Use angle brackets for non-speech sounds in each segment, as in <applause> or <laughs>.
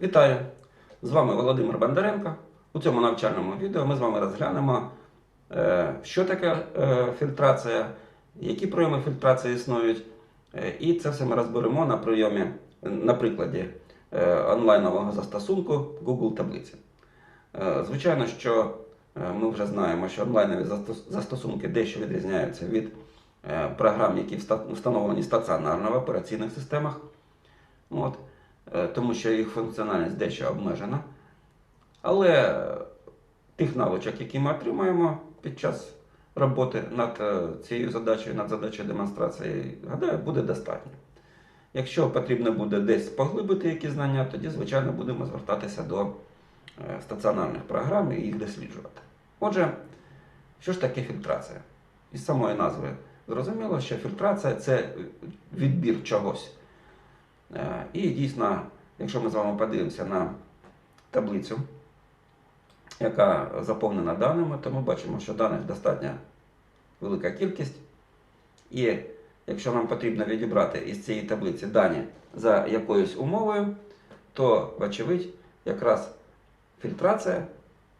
Вітаю! З вами Володимир Бондаренко. У цьому навчальному відео ми з вами розглянемо, е, що таке е, фільтрація, які прийоми фільтрації існують. Е, І це все ми розберемо на прийомі, на прикладі онлайнового застосунку Google таблиці. Звичайно, що ми вже знаємо, що онлайнові застосунки дещо відрізняються від програм, які вста- встановлені стаціонарно в операційних системах. От. Е, тому що їх функціональність дещо обмежена. Але е, тих навичок, які ми отримаємо під час роботи над е, цією задачею, над задачею демонстрації, гадаю, буде достатньо. Якщо потрібно буде десь поглибити якісь знання, тоді, звичайно, будемо звертатися до стаціонарних програм і їх досліджувати. Отже, що ж таке фільтрація? Із самої назви зрозуміло, що фільтрація це відбір чогось. Е, І дійсно, якщо ми з вами подивимося на таблицю, яка заповнена даними, то ми бачимо, що даних достатньо велика кількість. І якщо нам потрібно відібрати із цієї таблиці дані за якоюсь умовою, то, вочевидь, якраз фільтрація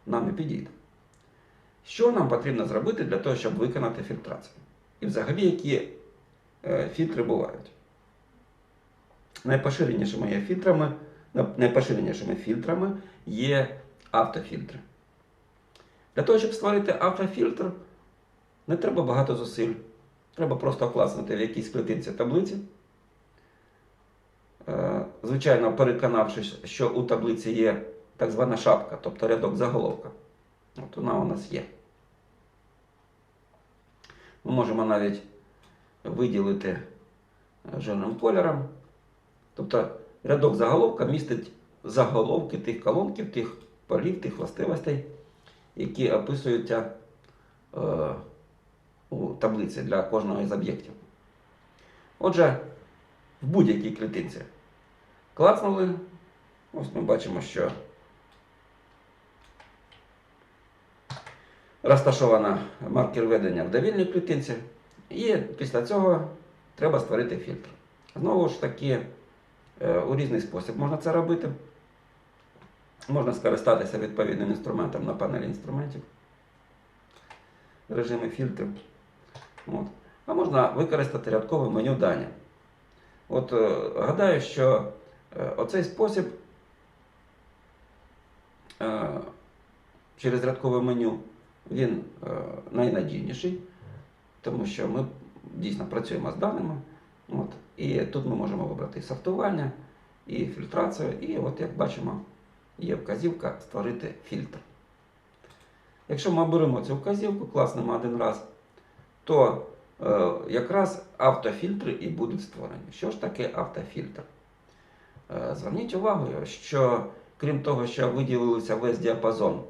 нам і підійде. Що нам потрібно зробити для того, щоб виконати фільтрацію? І взагалі, які е, фільтри бувають? Найпоширенішими фільтрами, найпоширенішими фільтрами є автофільтри. Для того, щоб створити автофільтр, не треба багато зусиль. Треба просто класнути в якійсь клітинці таблиці. Е, Звичайно, переконавшись, що у таблиці є так звана шапка, тобто рядок заголовка. От вона у нас є. Ми можемо навіть виділити е, жирним кольором. Тобто рядок заголовка містить заголовки тих колонків, тих полів, тих властивостей, які описуються е, у таблиці для кожного із об'єктів. Отже, в будь-якій клітинці клацнули. Ось ми бачимо, що розташована маркер ведення в довільній клітинці. І після цього треба створити фільтр. Знову ж таки, у різний спосіб можна це робити. Можна скористатися відповідним інструментом на панелі інструментів, режими фільтрів. От. А можна використати рядкове меню дані. От е, гадаю, що е, оцей спосіб е, через рядкове меню він е, найнадійніший, тому що ми дійсно працюємо з даними. От. І тут ми можемо вибрати і сортування, і фільтрацію, і от як бачимо, є вказівка створити фільтр. Якщо ми оберемо цю вказівку, класнемо один раз, то е, якраз автофільтри і будуть створені. Що ж таке автофільтр? Е, зверніть увагу, що крім того, що виділилися весь діапазон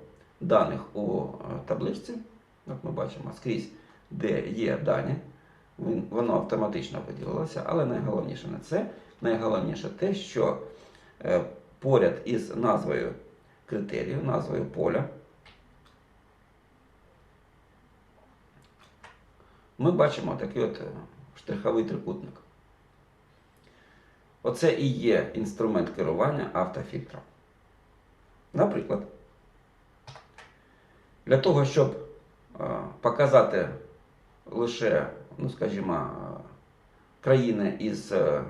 даних у е, табличці, от ми бачимо скрізь, де є дані, воно автоматично виділилося, але найголовніше не це. Найголовніше те, що е, поряд із назвою критерію, назвою поля, ми бачимо такий от е, штриховий трикутник. Оце і є інструмент керування автофільтром. Наприклад, для того, щоб е, показати лише, ну скажімо, країни із е,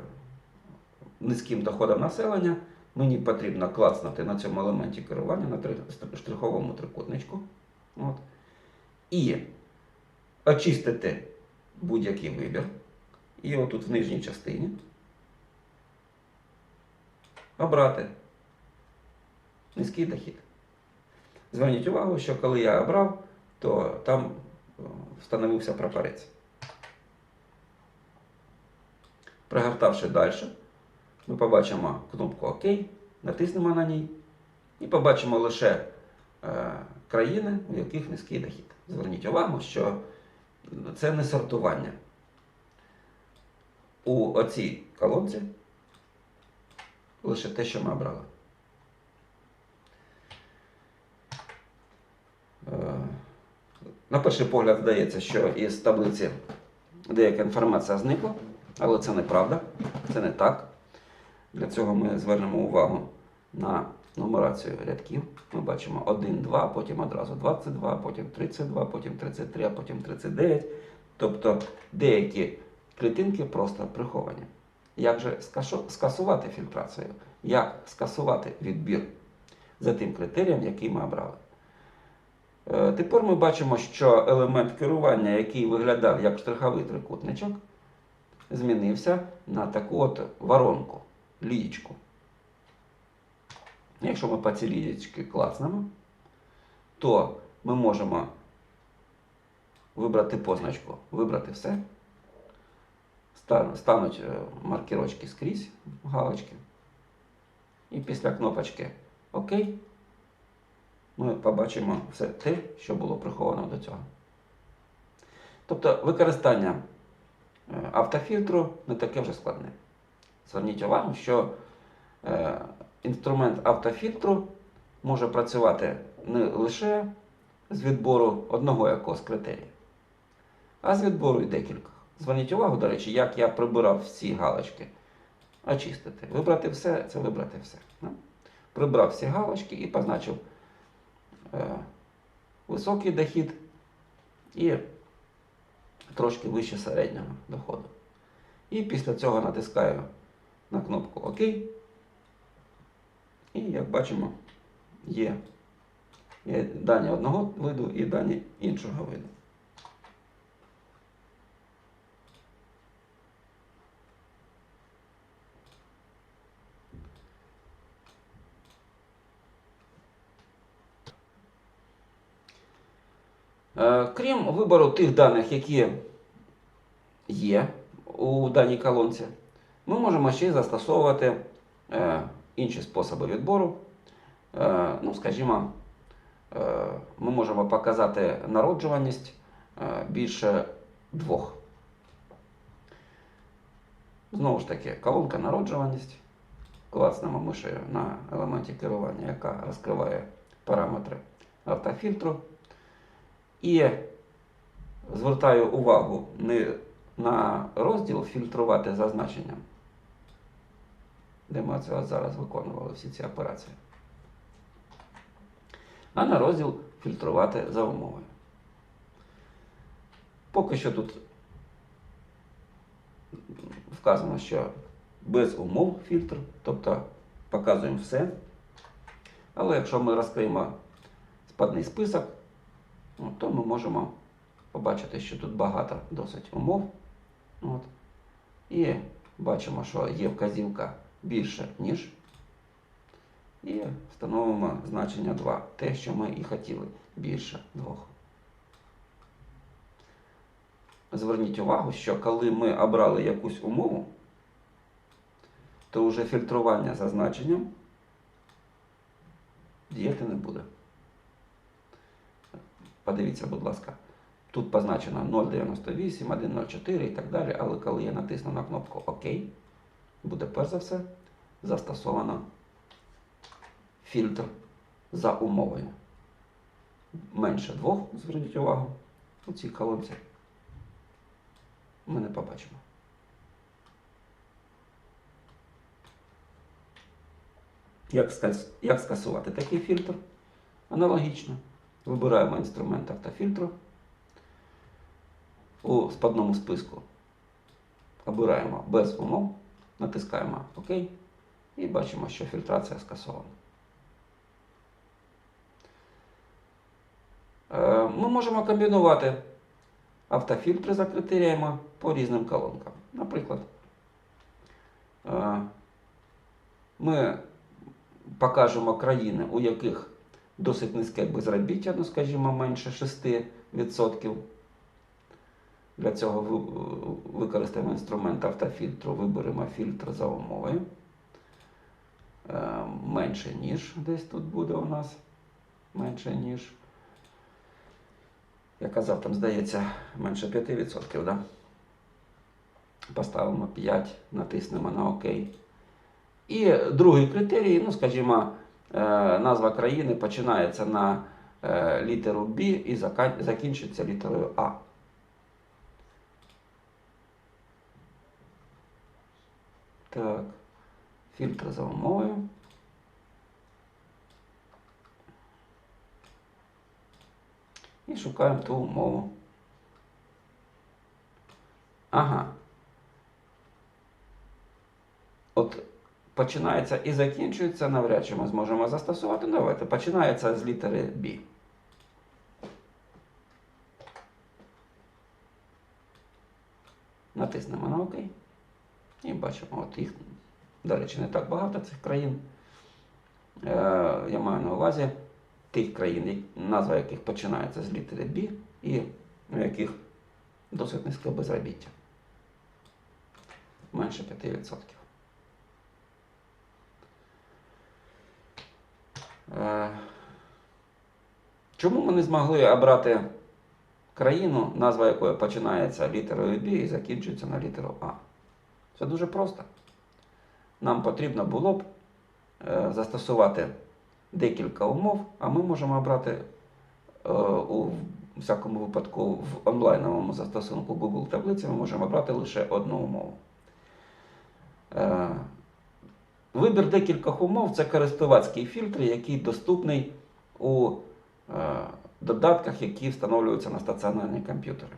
низьким доходом населення, мені потрібно клацнути на цьому елементі керування на три- штриховому трикутничку. От. І очистити будь-який вибір. І отут в нижній частині обрати низький дохід. Зверніть увагу, що коли я обрав, то там е, встановився прапорець. Пригортавши далі, ми побачимо кнопку ОК, натиснемо на ній і побачимо лише е, країни, у яких низький дохід. Зверніть увагу, що це не сортування. У оцій колонці лише те, що ми обрали. Е, На перший погляд здається, що із таблиці деяка інформація зникла, але це неправда, це не так. Для цього ми звернемо увагу на нумерацію рядків. Ми бачимо 1, 2, потім одразу 22, потім 32, потім 33, а потім 39. Тобто деякі клітинки просто приховані. Як же скасувати фільтрацію? Як скасувати відбір за тим критерієм, який ми обрали? Е, Тепер ми бачимо, що елемент керування, який виглядав як штриховий трикутничок, змінився на таку от воронку, лієчку. Якщо ми по цій лієчці клацнемо, то ми можемо вибрати позначку, вибрати все. Стануть е, маркерочки скрізь, галочки. І після кнопочки ОК ми побачимо все те, що було приховано до цього. Тобто використання автофільтру не таке вже складне. Зверніть увагу, що е, інструмент автофільтру може працювати не лише з відбору одного якогось критерія, а з відбору і декількох. Зверніть увагу, до речі, як я прибирав всі галочки. Очистити. Вибрати все це вибрати все. Прибрав всі галочки і позначив е, високий дохід і трошки вище середнього доходу. І після цього натискаю на кнопку ОК. І як бачимо, є, дані одного виду і дані іншого виду. Крім вибору тих даних, які є у даній колонці, ми можемо ще й застосовувати е, інші способи відбору. Е, ну, скажімо, е, ми можемо показати народжуваність е, більше двох. Знову ж таки, колонка народжуваність. Класнемо мишею на елементі керування, яка розкриває параметри автофільтру. І звертаю увагу не на розділ фільтрувати за значенням, де ми це зараз виконували всі ці операції, а на розділ фільтрувати за умовою. Поки що тут вказано, що без умов фільтр, тобто показуємо все. Але якщо ми розкриємо спадний список, Ну, то ми можемо побачити, що тут багато досить умов. От. І бачимо, що є вказівка більше, ніж. І встановимо значення 2. Те, що ми і хотіли, більше 2. Зверніть увагу, що коли ми обрали якусь умову, то вже фільтрування за значенням діяти не буде. Подивіться, будь ласка, тут позначено 0,98, 1,04 і так далі, але коли я натисну на кнопку ОК, буде перш за все застосовано фільтр за умовою. Менше двох, зверніть увагу, у цій колонці ми не побачимо. Як, скасувати такий фільтр? Аналогічно. Вибираємо інструмент автофільтру. У спадному списку обираємо без умов, натискаємо ОК і бачимо, що фільтрація скасована. Е, Ми можемо комбінувати автофільтри за критеріями по різним колонкам. Наприклад, е, ми покажемо країни, у яких досить низьке безробіття, ну, скажімо, менше 6%. Для цього використаємо інструмент автофільтру, виберемо фільтр за умовою. Е, Менше ніж десь тут буде у нас. Менше ніж. Я казав, там здається, менше 5%, да? Поставимо 5, натиснемо на ОК. І другий критерій, ну, скажімо, Е, назва країни починається на е, літеру Б і закінчується літерою А. Так, фільтр за умовою. І шукаємо ту умову. Ага. Починається і закінчується, навряд чи ми зможемо застосувати. Давайте починається з літери B. Натиснемо на ОК. І бачимо, от їх, до речі, не так багато цих країн. Е, я маю на увазі тих країн, назва яких починається з літери B і у яких досить низьке безробіття. Менше 5%. Чому ми не змогли обрати країну, назва якої починається літерою B і закінчується на літеру А? Це дуже просто. Нам потрібно було б е, застосувати декілька умов, а ми можемо обрати е, у всякому випадку в онлайновому застосунку Google таблиці, ми можемо обрати лише одну умову. Вибір декількох умов це користувацький фільтр, який доступний у е, додатках, які встановлюються на стаціонарні комп'ютери.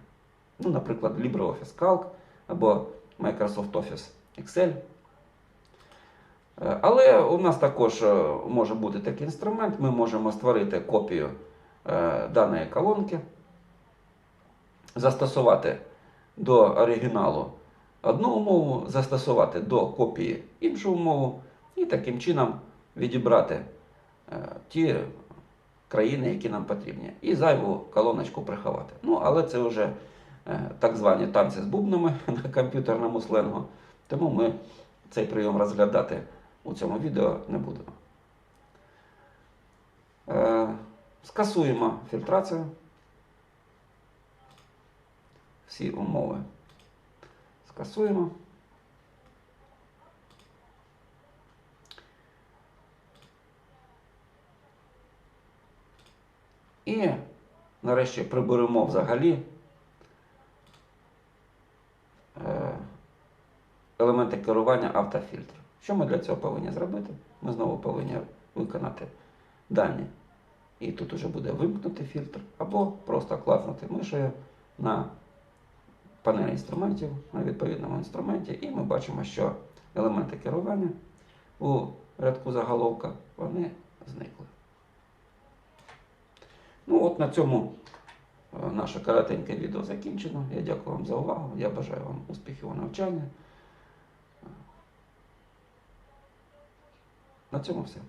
Ну, наприклад, LibreOffice Calc або Microsoft Office Excel. Е, Але у нас також е, може бути такий інструмент. Ми можемо створити копію даної колонки, застосувати до оригіналу одну умову, застосувати до копії іншу умову і таким чином відібрати е, ті країни, які нам потрібні, і зайву колоночку приховати. Ну, але це вже е, так звані танці з бубнами <laughs> на комп'ютерному сленгу, тому ми цей прийом розглядати у цьому відео не будемо. Е, Скасуємо фільтрацію. Всі умови скасуємо. І нарешті приберемо взагалі е, елементи керування автофільтру. Що ми для цього повинні зробити? Ми знову повинні виконати дані. І тут уже буде вимкнути фільтр, або просто класнути мишею на панель інструментів на відповідному інструменті, і ми бачимо, що елементи керування у рядку заголовка вони зникли. Ну от на цьому е, наше коротеньке відео закінчено. Я дякую вам за увагу. Я бажаю вам успіхів у навчанні. На цьому все.